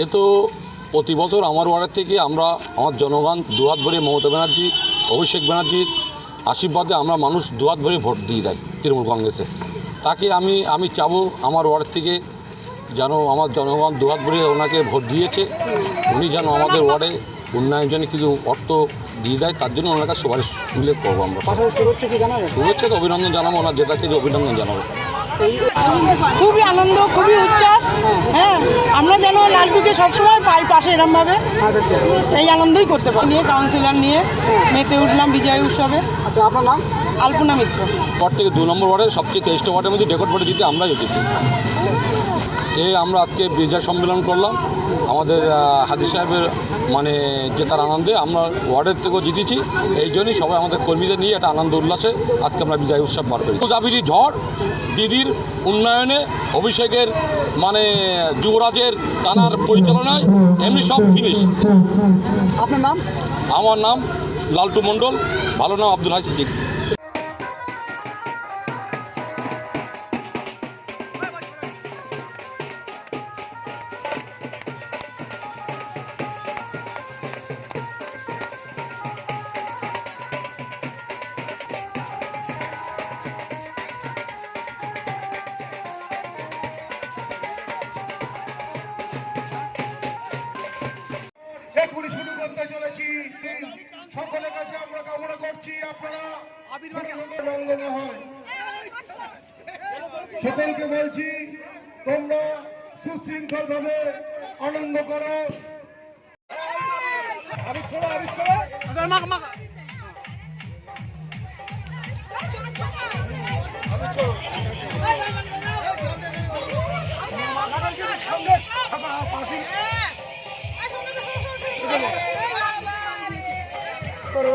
এ তো প্রতি বছর আমার ওয়ার্ডের থেকে আমরা আমার জনগণ দুহাত ভরে মমতা ব্যানার্জি অভিষেক ব্যানার্জির আশীর্বাদে আমরা মানুষ দুহাত ভরে ভোট দিয়ে দেয় তৃণমূল কংগ্রেসে। তাকে আমি আমি চাবো আমার ওয়ার্ড থেকে যেন আমার জনগণ দুহাত ভরে ওনাকে ভোট দিয়েছে। উনি যেন আমাদের ওয়ার্ডে উন্নয়নের জন্য কিছু অর্থ দিয়ে দেয় তার জন্য ওনার কাছে সুপারিশ উল্লেখ করব আমরা শুভেচ্ছা তো অভিনন্দন জানাব ওনার জেতাকে অভিনন্দন জানাব। খুবই আনন্দ খুবই উচ্ছ্বাস। হ্যাঁ আমরা যেন লালটুকে সবসময় পাই পাশে এরমভাবে। আচ্ছা আচ্ছা। এই আনন্দই করতে পারি। নিয়ে কাউন্সিলর নিয়ে মেতে উঠলাম বিজয় উৎসবে। আচ্ছা আপনার নাম? আলপনা মিত্র। ওয়ার্ড থেকে দু নম্বর ওয়ার্ডের সবচেয়ে তেইশটা ওয়ার্ডের মধ্যে রেকর্ড ভোটে জিতে আমরা জিতেছি। এই আমরা আজকে বিজয় সম্মেলন করলাম। আমাদের আহ, হাজি সাহেবের মানে জেতার আনন্দে আমরা ওয়ার্ডের থেকেও জিতেছি। এই জন্যই সবাই আমাদের কর্মীদের নিয়ে একটা আনন্দ উল্লাসে আজকে আমরা বিজয় উৎসব বার করি। জাবিরি ঝড় দিদির উন্নয়নে অভিষেকের মানে যুবরাজের টানার পরিচালনায় এমনি সব ফিনিশ আপনার নাম? আমার নাম লালটু মণ্ডল ভালো নাম আব্দুল হাই সিদ্দিক। এখনই শুরু করতে চলেছি। সকলের কাছে আমরা কামনা করছি আপনারা। হয় সকলকে বলছি তোমরা সুশৃঙ্খল ভাবে আনন্দ করো। আমি ছোড়া আমি ছোড়া করব